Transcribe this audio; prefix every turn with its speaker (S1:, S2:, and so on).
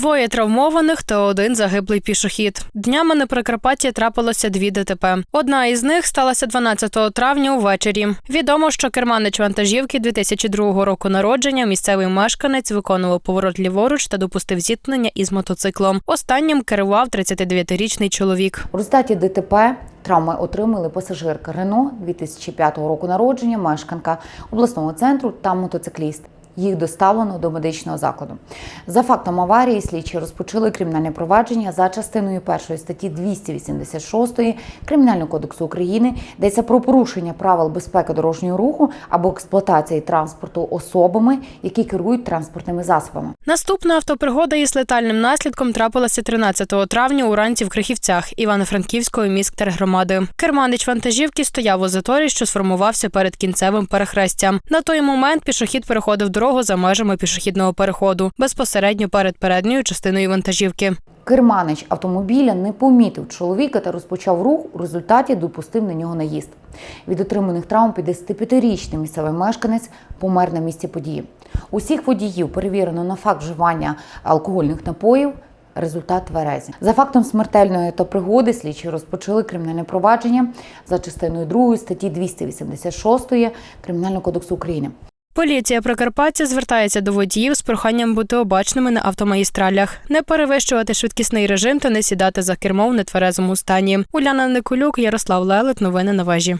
S1: Двоє травмованих та один загиблий пішохід. Днями на Прикарпатті трапилося дві ДТП. Одна із них сталася 12 травня увечері. Відомо, що керманич вантажівки 2002 року народження, місцевий мешканець виконував поворот ліворуч та допустив зіткнення із мотоциклом. Останнім керував 39-річний чоловік.
S2: У результаті ДТП травми отримали пасажирка Рено 2005 року народження, мешканка обласного центру та мотоцикліст. Їх доставлено до медичного закладу. За фактом аварії слідчі розпочали кримінальне провадження за частиною першої статті 286 Кримінального кодексу України, йдеться про порушення правил безпеки дорожнього руху або експлуатації транспорту особами, які керують транспортними засобами.
S1: Наступна автопригода із летальним наслідком трапилася 13 травня уранці в Крихівцях Івано-Франківської міськтергромади. Керманич вантажівки стояв у заторі, що сформувався перед кінцевим перехрестям. На той момент пішохід переходив дорогу за межами пішохідного переходу безпосередньо перед передньою частиною вантажівки.
S2: Керманич автомобіля не помітив чоловіка та розпочав рух. У результаті допустив на нього наїзд. Від отриманих травм 55-річний місцевий мешканець помер на місці події. Усіх водіїв перевірено на факт вживання алкогольних напоїв. Результат тверезі. За фактом смертельної та пригоди слідчі розпочали кримінальне провадження за частиною 2 статті 286 Кримінального кодексу України.
S1: Поліція Прикарпаття звертається до водіїв з проханням бути обачними на автомагістралях, не перевищувати швидкісний режим та не сідати за кермо в нетверезому стані. Уляна Николюк, Ярослав Лелет. Новини на вежі.